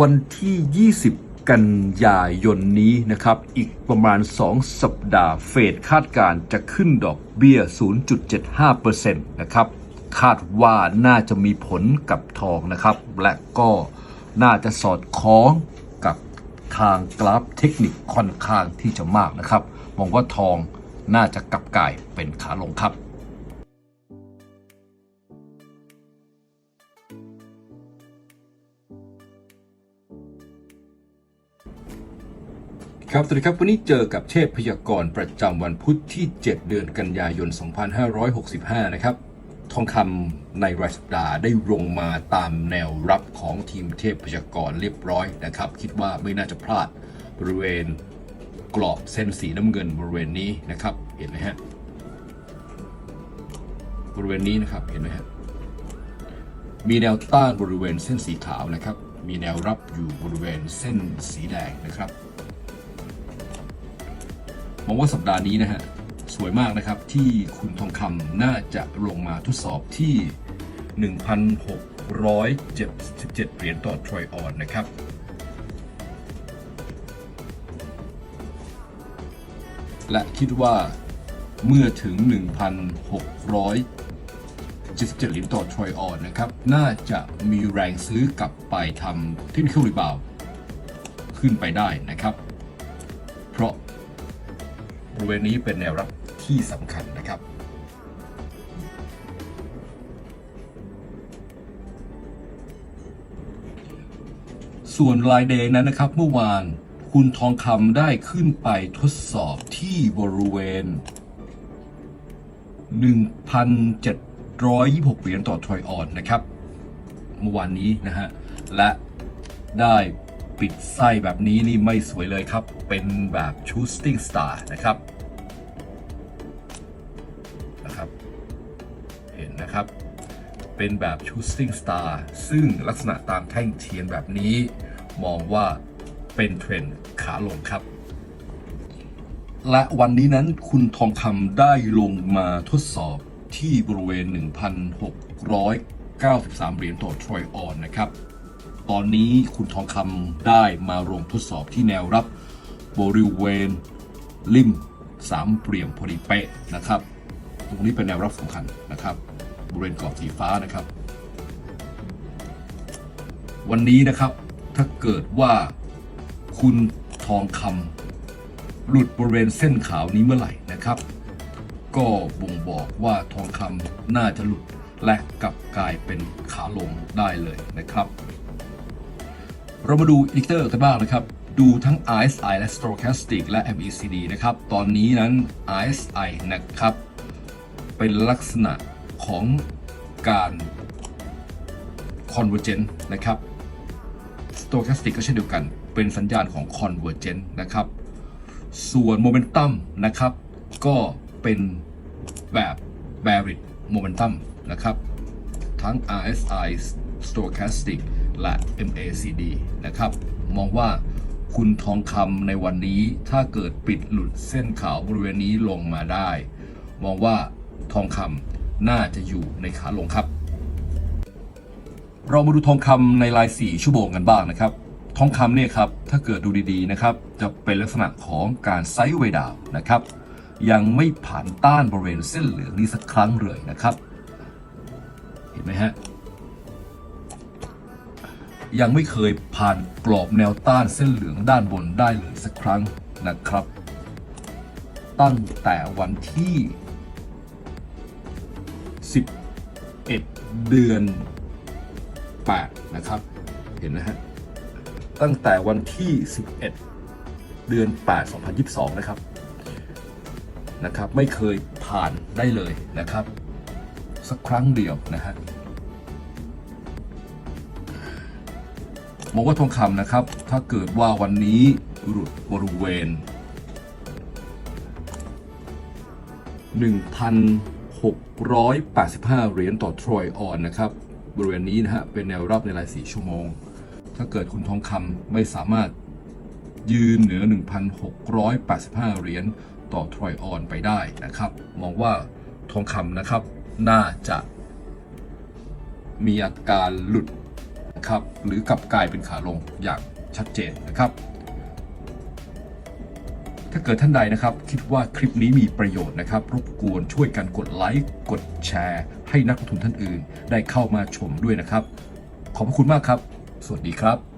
วันที่ 20 กันยายนนี้นะครับ อีกประมาณ 2 สัปดาห์เฟดคาดการณ์จะขึ้นดอกเบี้ย 0.75%นะครับ คาดว่าน่าจะมีผลกับทองนะครับ และก็น่าจะสอดคล้องกับทางกราฟเทคนิคค่อนข้างที่จะมากนะครับ มองว่าทองน่าจะกลับกลายเป็นขาลงครับ ครับสวัสดีครับ วันนี้เจอกับเทพพยากรณ์ประจำวันพุธที่ 7 เดือนกันยายน 2565 นะครับ ทองคำในรายสัปดาห์ได้ลงมาตามแนวรับของทีมเทพพยากรณ์เรียบร้อยนะครับ คิดว่าไม่น่าจะพลาดบริเวณกรอบเส้นสีน้ำเงินบริเวณนี้นะครับ เห็นไหมฮะ บริเวณนี้นะครับ เห็นไหมฮะ มีแนวต้านบริเวณเส้นสีขาวนะครับ มีแนวรับอยู่บริเวณเส้นสีแดงนะครับ มองว่าสัปดาห์นี้นะฮะสวยมากนะครับที่คุณทองคำน่าจะลงมาทดสอบที่ 1,677 เหรียญต่อทรอยออนนะครับและคิดว่าเมื่อถึง 1,677 เหรียญต่อทรอยออนนะครับ น่าจะมีแรงซื้อกลับไปทำเทคนิคอลรีบาวขึ้นไปได้นะครับเพราะบ ริเวณนี้เป็นแนวรับที่สำคัญนะครับส่วนรายเดย์นั้นนะครับเมื่อวานคุณทองคำได้ขึ้นไปทดสอบที่บริเวณ 1,726 เหรียญต่อทรอยออนนะครับ เมื่อวานนี้นะฮะ และได้ ปิดไส้แบบนี้นี่ไม่สวยเลยครับ เป็นแบบ shooting star นะครับนะครับ เห็นนะครับ เป็นแบบ shooting star ซึ่งลักษณะตามแท่งเทียนแบบนี้ มองว่าเป็นเทรนด์ขาลงครับ และวันนี้นั้นคุณทองคำได้ลงมาทดสอบที่บริเวณ 1,693 เหรียญต่อทรอยออนนะครับ ตอนนี้คุณทองคำได้มาลงทดสอบที่แนวรับบริเวณริมสามเหลี่ยมพอดีเป๊ะนะครับ ตรงนี้เป็นแนวรับสำคัญนะครับ บริเวณกรอบสีฟ้านะครับ วันนี้นะครับถ้าเกิดว่าคุณทองคำหลุดบริเวณเส้นขาวนี้เมื่อไหร่นะครับ ก็บ่งบอกว่าทองคำน่าจะหลุดและกลับกลายเป็นขาลงได้เลยนะครับ เรามาดูอินดิเคเตอร์กันบ้างนะครับ ดูทั้ง RSI และ Stochastic และ MACD นะครับ ตอนนี้นั้น RSI นะครับ เป็นลักษณะของการ Convergent นะครับ Stochastic ก็เช่นเดียวกัน เป็นสัญญาณของ Convergent นะครับ ส่วน Momentum นะครับ ก็เป็นแบบ Bearish Momentum นะครับ ทั้ง RSI Stochastic และ MACD นะครับ มองว่าคุณทองคำในวันนี้ถ้าเกิดปิดหลุดเส้นขาวบริเวณนี้ลงมาได้ มองว่าทองคำน่าจะอยู่ในขาลงครับ เรามาดูทองคำในราย 4 ชั่วโมงกันบ้างนะครับ ทองคำเนี่ยครับถ้าเกิดดูดีๆนะครับ จะเป็นลักษณะของการไซด์เวย์ดาวนะครับ ยังไม่ผ่านต้านบริเวณเส้นเหลืองนี้สักครั้งเลยนะครับ เห็นไหมฮะ ยังไม่เคยผ่านกรอบแนวต้านเส้นเหลืองด้านบนได้เลยสักครั้งนะครับ ตั้งแต่วันที่ 11 เดือน 8 นะครับ เห็นนะฮะ ตั้งแต่วันที่ 11 เดือน 8 2022 นะครับนะครับ ไม่เคยผ่านได้เลยนะครับ สักครั้งเดียวนะฮะ มองว่าทองคำนะครับ ถ้าเกิดว่าวันนี้หลุดบริเวณ 1,685 เหรียญต่อทรอยออนนะครับ บริเวณนี้นะฮะ เป็นแนวรับในราย 4 ชั่วโมง ถ้าเกิดคุณทองคำไม่สามารถยืนเหนือ 1,685 เหรียญต่อทรอยออนไปได้นะครับ มองว่าทองคำนะครับ น่าจะมีอาการหลุด ครับหรือกลับกลายเป็นขาลงอย่างชัดเจนนะครับ ถ้าเกิดท่านใดนะครับ คิดว่าคลิปนี้มีประโยชน์นะครับ รบกวนช่วยกันกดไลค์กดแชร์ ให้นักลงทุนท่านอื่น ได้เข้ามาชมด้วยนะครับ ขอบพระคุณมากครับ สวัสดีครับ